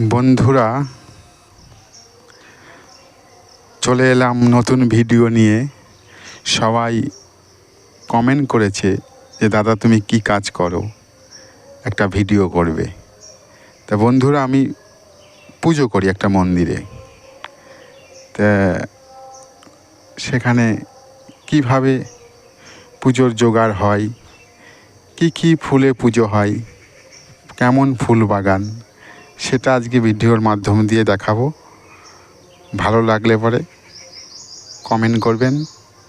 বন্ধুরা, চলে এলাম নতুন ভিডিও নিয়ে। সবাই কমেন্ট করেছে যে, দাদা, তুমি কি কাজ করো? একটা ভিডিও করবে। তা বন্ধুরা, আমি পুজো করি একটা মন্দিরে। তা সেখানে কীভাবে পুজোর জোগাড় হয়? কি কি ফুলে পুজো হয়? কেমন ফুল বাগান? সেটা আজকে ভিডিওর মাধ্যম দিয়ে দেখাবো। ভালো লাগলে পরে কমেন্ট করবেন,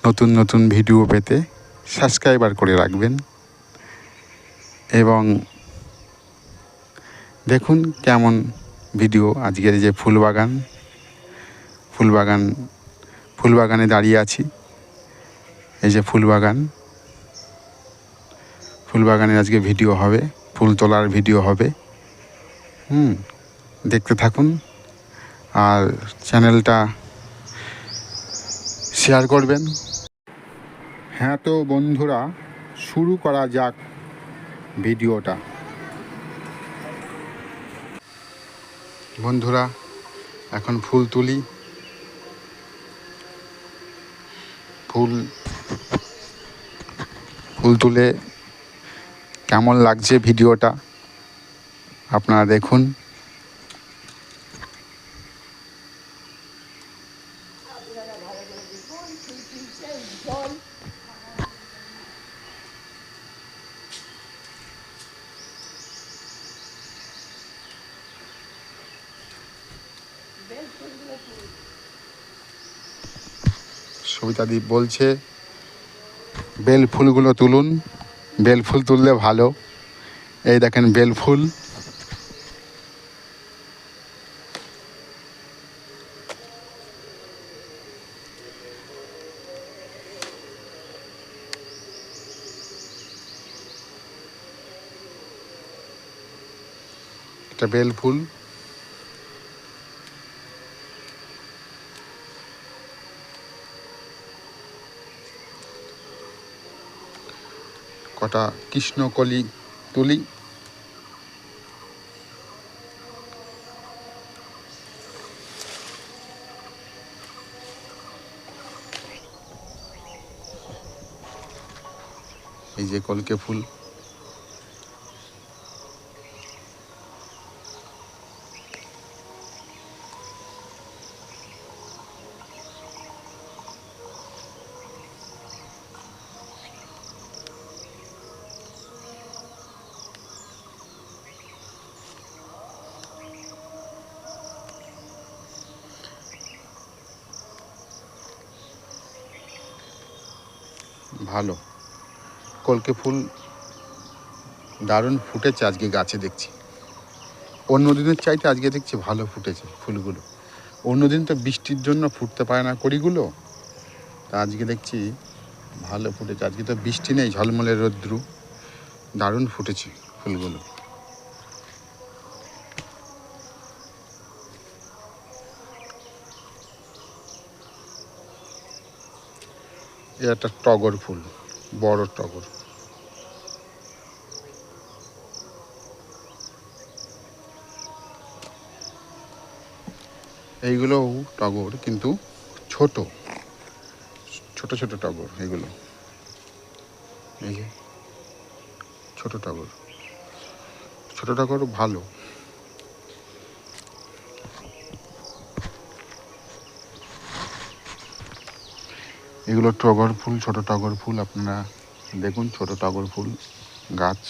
নতুন নতুন ভিডিও পেতে সাবস্ক্রাইবার করে রাখবেন। এবং দেখুন কেমন ভিডিও আজকের যে ফুল বাগান ফুল বাগান ফুল বাগানে দাঁড়িয়ে আছি। এই যে ফুল বাগান ফুল বাগানে আজকে ভিডিও হবে, ফুল তোলার ভিডিও হবে। হুম, দেখতে থাকুন। আর চ্যানেলটা শেয়ার করবেন। হ্যাঁ তো বন্ধুরা, শুরু করা যাক ভিডিওটা। বন্ধুরা, এখন ফুল তুলি। ফুল ফুল তুলে কেমন লাগছে ভিডিওটা? আপনারা দেখুন। সবিতাদি বলছে, বেল ফুলগুলো তুলুন। বেল ফুল তুললে ভালো। এই দেখেন, বেল ফুল। এটা বেল ফুল। কটা কৃষ্ণকলি তুলি। এই যে কলকে ফুল। ভালো। কলকে ফুল দারুণ ফুটেছে আজকে গাছে দেখছি। অন্য দিনের চাইতে আজকে দেখছি ভালো ফুটেছে ফুলগুলো। অন্য দিন তো বৃষ্টির জন্য ফুটতে পারে না কড়িগুলো। তা আজকে দেখছি ভালো ফুটেছে। আজকে তো বৃষ্টি নেই, ঝলমলে রৌদ্রু। দারুণ ফুটেছে ফুলগুলো। এ একটা টগর ফুল, বড় টগর। এইগুলো টগর, কিন্তু ছোট। ছোট ছোট টগর এগুলো। এই যে, ছোট টগর। ছোট টগর ভালো। এগুলো টগর ফুল, ছোট টগর ফুল, আপনারা দেখুন, ছোট টগর ফুল গাছ।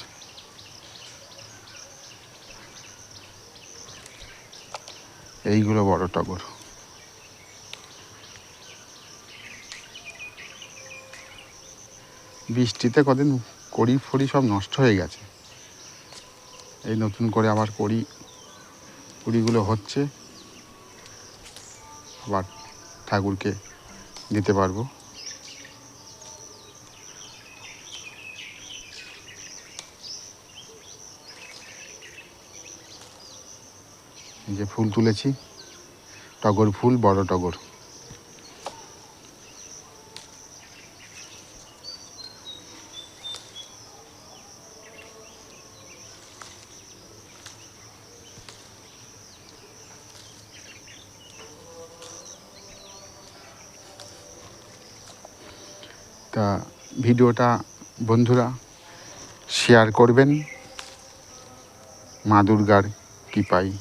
এইগুলো বড় টগর। বৃষ্টিতে কদিন কড়ি ফড়ি সব নষ্ট হয়ে গেছে। এই নতুন করে আবার কড়ি, কুড়িগুলো হচ্ছে। আবার ঠাকুরকে দিতে পারব। যে ফুল তুলেছি। টগর ফুল, বড় টগর। তা ভিডিওটা বন্ধুরা শেয়ার করবেন। মা দুর্গার কৃপায়।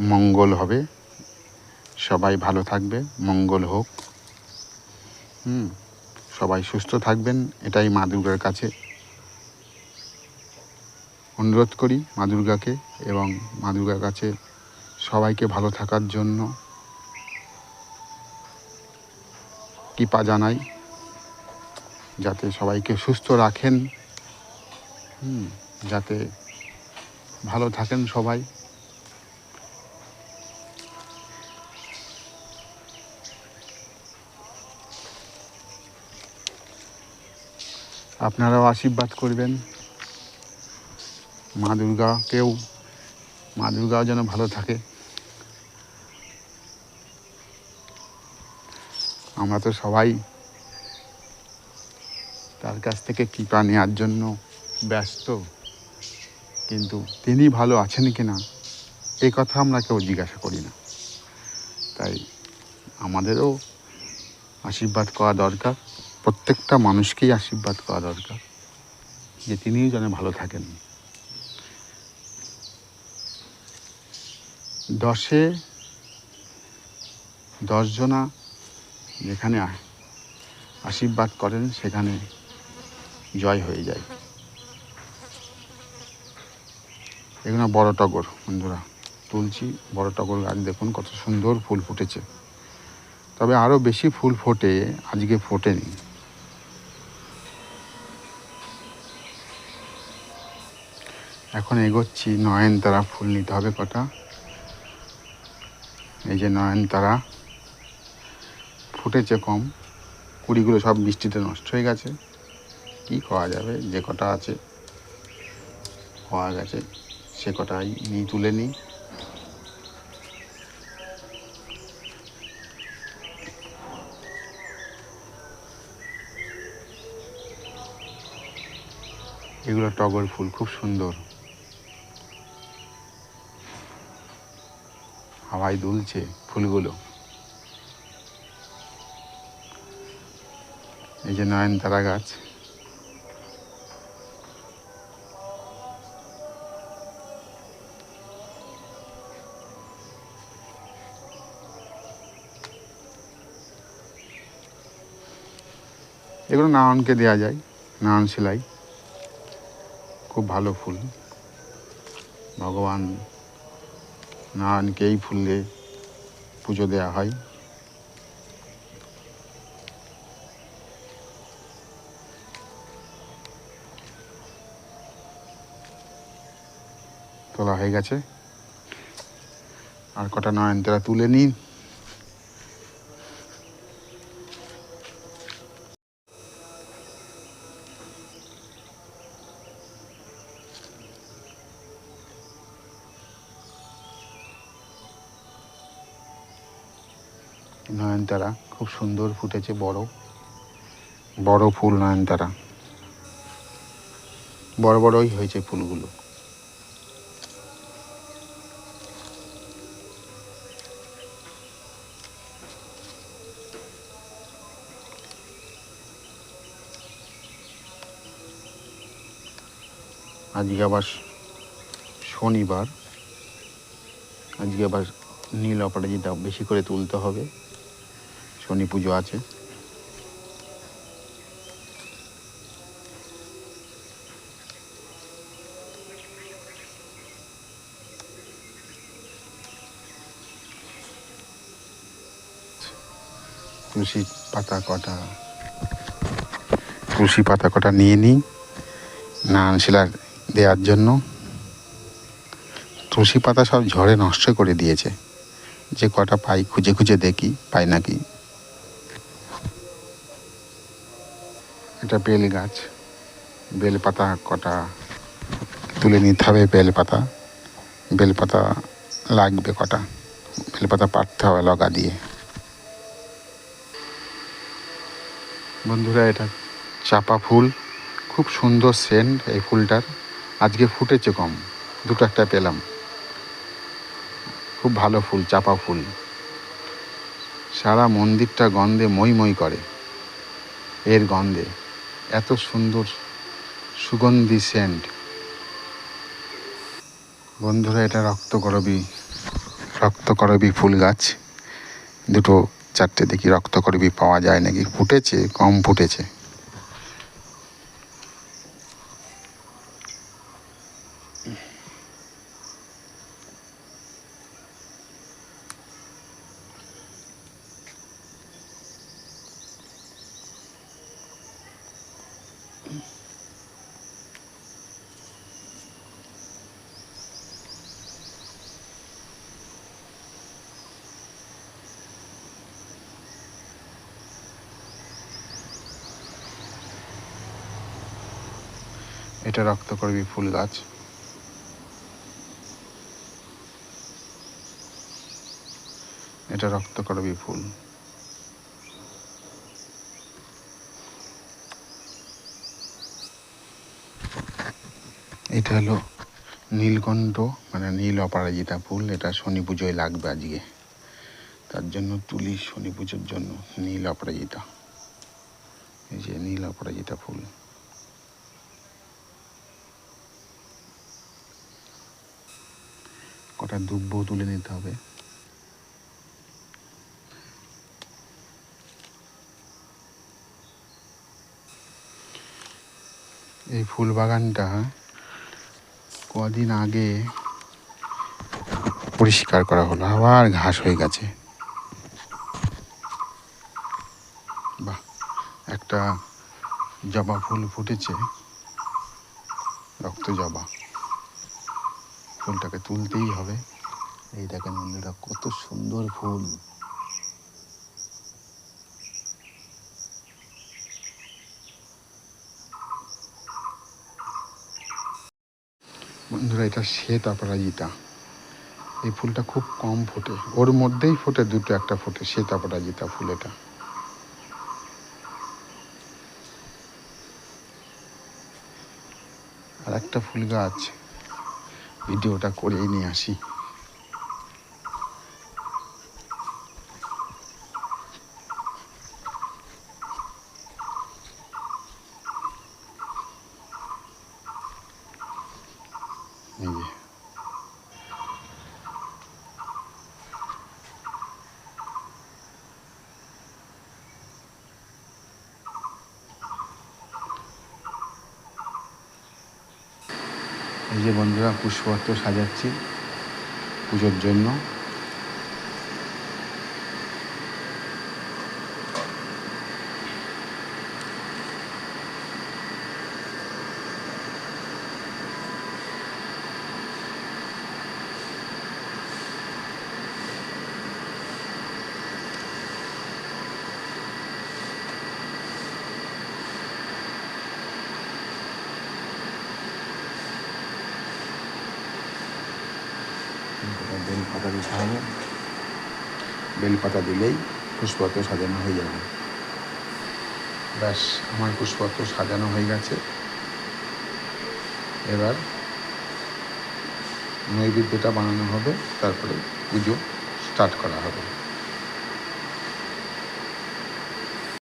মঙ্গল হবে। সবাই ভালো থাকবে মঙ্গল হোক। হুম সবাই সুস্থ থাকবেন এটাই মা দুর্গার কাছে। অনুরোধ করি মা দুর্গাকে এবং মা দুর্গার কাছে সবাইকে ভালো থাকার জন্য। কৃপা জানাই যাতে সবাইকে সুস্থ রাখেন। হুম, যাতে ভালো থাকেন সবাই। আপনারাও আশীর্বাদ করবেন। মা দুর্গাকেও, মা দুর্গাও যেন ভালো থাকে। আমরা তো সবাই তার কাছ থেকে কৃপা নেওয়ার জন্য ব্যস্ত, কিন্তু তিনি ভালো আছেন কি না এই কথা আমরা কেউ জিজ্ঞাসা করি না। তাই আমাদেরও আশীর্বাদ করা দরকার। প্রত্যেকটা মানুষকেই আশীর্বাদ করা দরকার, যে তিনিও যেন ভালো থাকেন। দশে দশজনা যেখানে আশীর্বাদ করেন, সেখানে জয় হয়ে যায়। এগুলো বড় টগর, বন্ধুরা। তুলছি বড় টগর গাছ দেখুন কত সুন্দর ফুল ফুটেছে। তবে আরও বেশি ফুল ফোটে, আজকে ফোটেনি। এখন এগোচ্ছি, নয়নতারা ফুল নিতে হবে কটা। এই যে নয়নতারা, ফুটেছে কম, কুড়িগুলো সব বৃষ্টিতে নষ্ট হয়ে গেছে। কি করা যাবে? যে কটা আছে খাওয়া গেছে, সে কটাই নিই তুলে নিই। এগুলো টগর ফুল, খুব সুন্দর। হাওয়ায় দুলছে ফুলগুলো। এই যে নয়নতারা গাছ। এগুলো নারায়ণকে দেওয়া যায় নারায়ণ সেলাই। খুব ভালো ফুল। ভগবান নারায়ণকে এই দিয়ে পুজো দেওয়া হয়। তোলা হয়ে গেছে। আর কটা নয়নতারা তুলে নিন। নয়নতারা, খুব সুন্দর ফুটেছে বড়। বড় ফুল নয়নতারা। বড় বড়ই হয়েছে ফুলগুলো। আজকে আবার শনিবার। আজকে আবার নীল অপরাজিতা বেশি করে তুলতে হবে। শনি পুজো আছে। তুলসী পাতা কটা, তুলসী পাতা কটা নিয়ে নিই নারায়ণ শিলার দেওয়ার জন্য। তুলসী পাতা সব ঝড়ে নষ্ট করে দিয়েছে। যে কটা পাই খুঁজে খুঁজে দেখি, পাই নাকি এটা বেল গাছ। বেল পাতা কটা। তুলে নিতে হবে বেল পাতা। বেল পাতা লাগবে কটা। বেল পাতা পাড়তে হবে লগা দিয়ে। বন্ধুরা, এটা চাপা ফুল। খুব সুন্দর সেন্ট এই ফুলটার। আজকে ফুটেছে কম। দুটো একটা পেলাম। খুব ভালো ফুল, চাপা ফুল। সারা মন্দিরটা গন্ধে মই মই করে। এর গন্ধে। এত সুন্দর সুগন্ধি সেন্ট বন্ধুরা, এটা রক্তকরবী রক্তকরবী ফুল গাছ। দুটো, চারটে দেখি রক্তকরবী পাওয়া যায় নাকি? ফুটেছে, কম ফুটেছে। এটা রক্তকরবী ফুল গাছ। এটা রক্তকরবী ফুল। এটা হলো নীলকণ্ঠ মানে নীল অপরাজিতা ফুল। এটা শনি পুজোয় লাগবে আজকে। তার জন্য তুলি শনি পুজোর জন্য নীল অপরাজিতা। এই যে নীল অপরাজিতা ফুল। কটা দুব্বো তুলে নিতে হবে। এই ফুল বাগানটা কদিন আগে পরিষ্কার করা হলো, আবার ঘাস হয়ে গেছে। বাহ, একটা জবা ফুল ফুটেছে, রক্ত জবা। ফুলটাকে তুলতেই হবে। এই দেখেন বন্ধুরা কত সুন্দর ফুল। বন্ধুরা, এটা শ্বেত অপরাজিতা এই ফুলটা খুব কম ফোটে। ওর মধ্যেই ফোটে, দুটো একটা ফোটে, শ্বেত অপরাজিতা ফুল এটা। আর একটা ফুল গাছ। ভিডিওটা করেই নিয়ে আসি। যে বন্ধুরা পুষ্পপত্র সাজাচ্ছি পুজোর জন্য। এটা বেলপাতা দিতে হবে বেলপাতা দিলেই পুষ্পপত্র সাজানো হয়ে যাবে। ব্যাস, আমার পুষ্পপত্র সাজানো হয়ে গেছে। এবার নৈবেদ্যটা বানানো হবে, তারপরে পুজো স্টার্ট করা হবে।